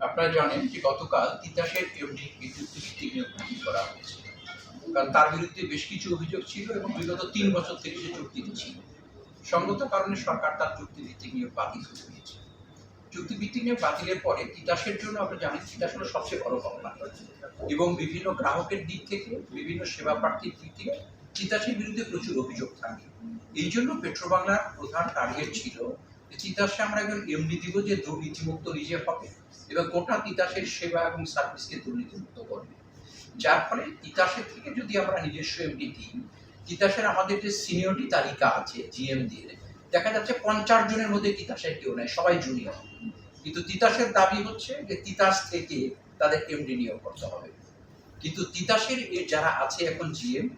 আপনারা জানেন যে গতকাল তিতাসের এমডি বিদ্যুৎ ভিত্তিক নিয়োগ করা হয়েছে কারণ তার বিরুদ্ধে বেশ কিছু অভিযোগ ছিল এবং বিগত তিন বছর থেকে সে চুক্তিতে ছিল সঙ্গত কারণে সরকার তার চুক্তি ভিত্তিক নিয়োগ বাতিল করে দিয়েছে। চুক্তি ভিত্তিক নিয়োগ বাতিলের পরে তিতাসের জন্য আমরা জানি তিতাস হলো সবচেয়ে বড় কোম্পানি এবং বিভিন্ন গ্রাহকের দিক থেকে, বিভিন্ন সেবা প্রার্থীর দিক থেকে তিতাসের বিরুদ্ধে প্রচুর অভিযোগ থাকে। এই জন্য পেট্রোবাংলার প্রধান টার্গেট ছিল তিতাসে আমরা একজন দিব যে দুর্নীতিমুক্ত নিজে হবে। এবং গোটা তিতাসের সেবা এবং সার্ভিসকে দুর্নীতিমুক্ত করবে। যার ফলে তিতাসের থেকে যদি আমরা নিজস্ব দিই, তিতাসের আমাদের যে তালিকা আছে, জিএম দিয়ে, দেখা যাচ্ছে পঞ্চাশ জনের মধ্যে তিতাসের কেউ নেই, সবাই জুনিয়র। কিন্তু তিতাসের দাবি হচ্ছে যে তিতাস থেকে তাদের এমডি নিয়োগ করতে হবে। কিন্তু তিতাসের যারা আছে এখন জিএম,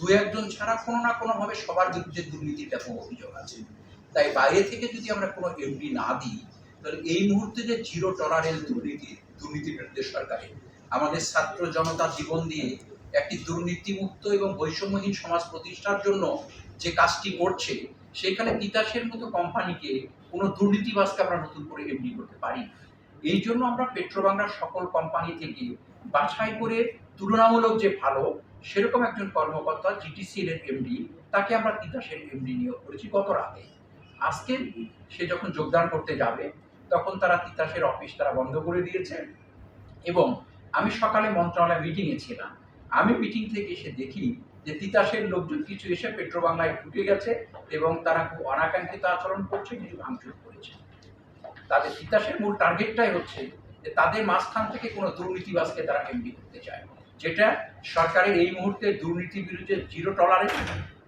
দু একজন ছাড়া কোনো না কোনোভাবে সবার বিরুদ্ধে দুর্নীতির ব্যাপক অভিযোগ আছে। তাই বাইরে থেকে যদি আমরা কোনো এমডি না দিই, তাহলে এই মুহূর্তে যে জিরো টলারেন্স দুর্নীতি দুর্নীতির বিরুদ্ধে সরকারের, আমাদের ছাত্র জনতার জীবন দিয়ে একটি দুর্নীতিমুক্ত এবং বৈষম্যহীন সমাজ প্রতিষ্ঠার জন্য যে কাজটি করছে, সেখানে তিতাসের মতো কোম্পানিকে কোনো দুর্নীতিবাজকে আমরা নতুন করে এমডি করতে পারি এই জন্য আমরা পেট্রোবাংলার সকল কোম্পানি থেকে বাছাই করে তুলনামূলক যে ভালো, সেরকম একজন কর্মকর্তা জিটিসিএল এর এমডি তাকে আমরা তিতাসের এমডি নিয়োগ করেছি গত রাতে। আজকে সে যখন যোগদান করতে যাবে, তখন তারা তিতাসের অফিস তারা বন্ধ করে দিয়েছে এবং আমি সকালে মন্ত্রণালয় মিটিংয়ে ছিলাম। আমি মিটিং থেকে এসে দেখি যে তিতাসের লোকজন কিছু এসে পেট্রোবাংলায় ঢুকে গেছে এবং তারা খুব অনাকাঙ্ক্ষিত আচরণ করছে, কিছু ভাঙচুর করেছে। তাদের তিতাসের মূল টার্গেটটাই হচ্ছে যে তাদের মাঝখান থেকে কোনো দুর্নীতিবাজকে তারা এমডি করতে চায়। যেটা সরকারের এই মুহূর্তে দুর্নীতি বিরুদ্ধে জিরো টলারেন্স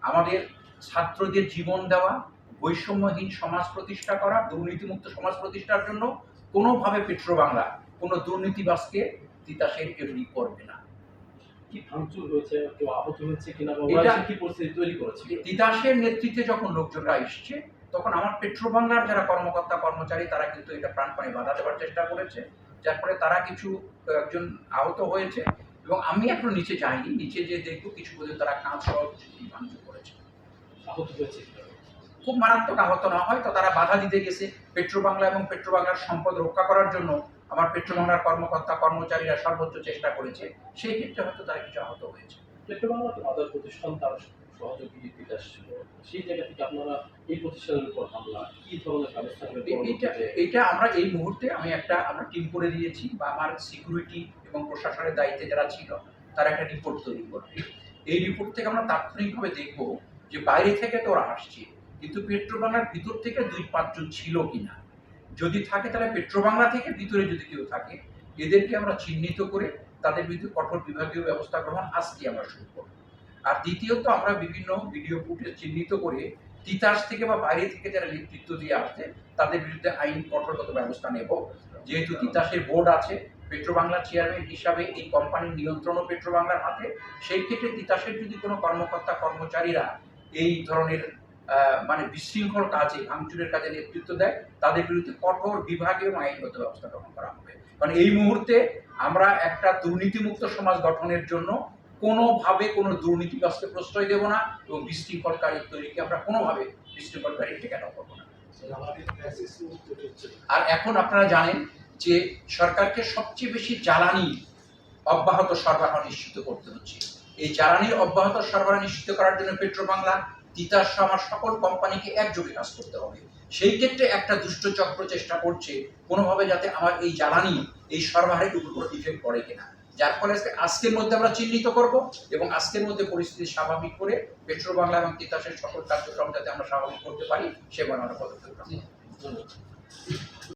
আমাদের ছাত্রদের জীবন দেওয়া বৈষম্যহীন সমাজ প্রতিষ্ঠা করা দুর্নীতিমুক্ত সমাজ প্রতিষ্ঠার জন্য কোনোভাবে পেট্রোবাংলা কোনো দুর্নীতিবাজকে তিতাসের এমডি করবে না। তিতাসের নেতৃত্বে যখন লোকজনরা এসছে তখন আমার পেট্রোবাংলার যারা কর্মকর্তা কর্মচারী তারা কিন্তু এটা প্রাণপণে বাধা দেওয়ার চেষ্টা করেছে। যার ফলে তারা কিছু একজন আহত হয়েছে এবং আমি এখন নিচে যাইনি। নিচে যে দেখব কিছু বোধহয় তারা কাঁচ সহ ভাঙচুর করেছে। আহত হয়েছে? খুব মারাত্মক আহত না হয় তো তারা বাধা দিতে গেছে পেট্রোবাংলা এবং পেট্রোবাংলার সম্পদ রক্ষা করার জন্য আমার পেট্রোবাংলার কর্মকর্তা কর্মচারীরা সর্বোচ্চ চেষ্টা করেছে। সেই ক্ষেত্রে হয়তো তারা কিছু আহত হয়েছে। পেট্রোবাংলা তো আদার প্রতিষ্ঠান তার সহযোগী বিকাশ ছিল সেই জায়গা থেকে আপনারা এই প্রতিষ্ঠানের উপর হামলা কি ধরনের ব্যবস্থা নেবেন এ- এইটা এইটা আমরা এই মুহূর্তে আমি একটা আমরা টিম করে দিয়েছি বা আমার সিকিউরিটি এবং প্রশাসনের দায়িত্বে যারা ছিল তারা একটা রিপোর্ট তৈরি করবে। এই রিপোর্ট থেকে আমরা তাৎক্ষণিকভাবে দেখব যে বাইরে থেকে তো ওরা আসছে। কিন্তু পেট্রোবাংলার ভিতর থেকে দুই পাঁচজন ছিল কিনা? যদি থাকে তাহলে পেট্রোবাংলা থেকে ভিতরে যদি কেউ থাকে, এদেরকে আমরা চিহ্নিত করে তাদের বিরুদ্ধে কঠোর বিভাগীয় ব্যবস্থা গ্রহণ আজকে আমরা শুরু করব। আর দ্বিতীয়ত আমরা বিভিন্ন ভিডিও ফুটেজ চিহ্নিত করে তিতাস থেকে বা বাইরে থেকে যারা নেতৃত্ব দিয়ে আসছে, তাদের বিরুদ্ধে আইন কঠোরগত ব্যবস্থা নেব। যেহেতু তিতাসের বোর্ড আছে পেট্রোবাংলার চেয়ারম্যান হিসাবে এই কোম্পানির নিয়ন্ত্রণও পেট্রোবাংলার হাতে। সেই ক্ষেত্রে তিতাসের যদি কোনো কর্মকর্তা, কর্মচারীরা এই ধরনের মানে বিশৃঙ্খল কাজে, ভাঙচুরের কাজে নেতৃত্ব দেয়, তাদের বিরুদ্ধে কঠোর বিভাগীয় আইনগত ব্যবস্থা গ্রহণ করা হবে। কারণ এই মুহূর্তে আমরা একটা দুর্নীতিমুক্ত সমাজ গঠনের জন্য কোনোভাবে কোনো দুর্নীতিগ্রস্তকে প্রশ্রয় দেব না এবং বিশৃঙ্খলকারী তৈরিকে আমরা কোনোভাবে বিশৃঙ্খলকারী ঠেকানো করব না। আর এখন আপনারা জানেন যে সরকারকে সবচেয়ে বেশি জ্বালানি অব্যাহত সরবরাহ নিশ্চিত করতে হচ্ছে। এই জ্বালানির অব্যাহত সরবরাহ নিশ্চিত করার জন্য পেট্রোবাংলা তিতাস আমার সকল কোম্পানিকে একযোগে কাজ করতে হবে। সেই ক্ষেত্রে একটা দুষ্ট চক্র চেষ্টা করছে কোনোভাবে যাতে আমার এই জ্বালানি এই সরবরাহের উপর ইফেক্ট পড়ে কিনা। যার ফলে আজকে, আজকের মধ্যে আমরা চিহ্নিত করব এবং আজকের মধ্যে পরিস্থিতি স্বাভাবিক করে পেট্রো বাংলা এবং তিতাসের সকল কার্যক্রম যাতে আমরা স্বাভাবিক করতে পারি, সে বানানোর পদক্ষেপ ধন্যবাদ।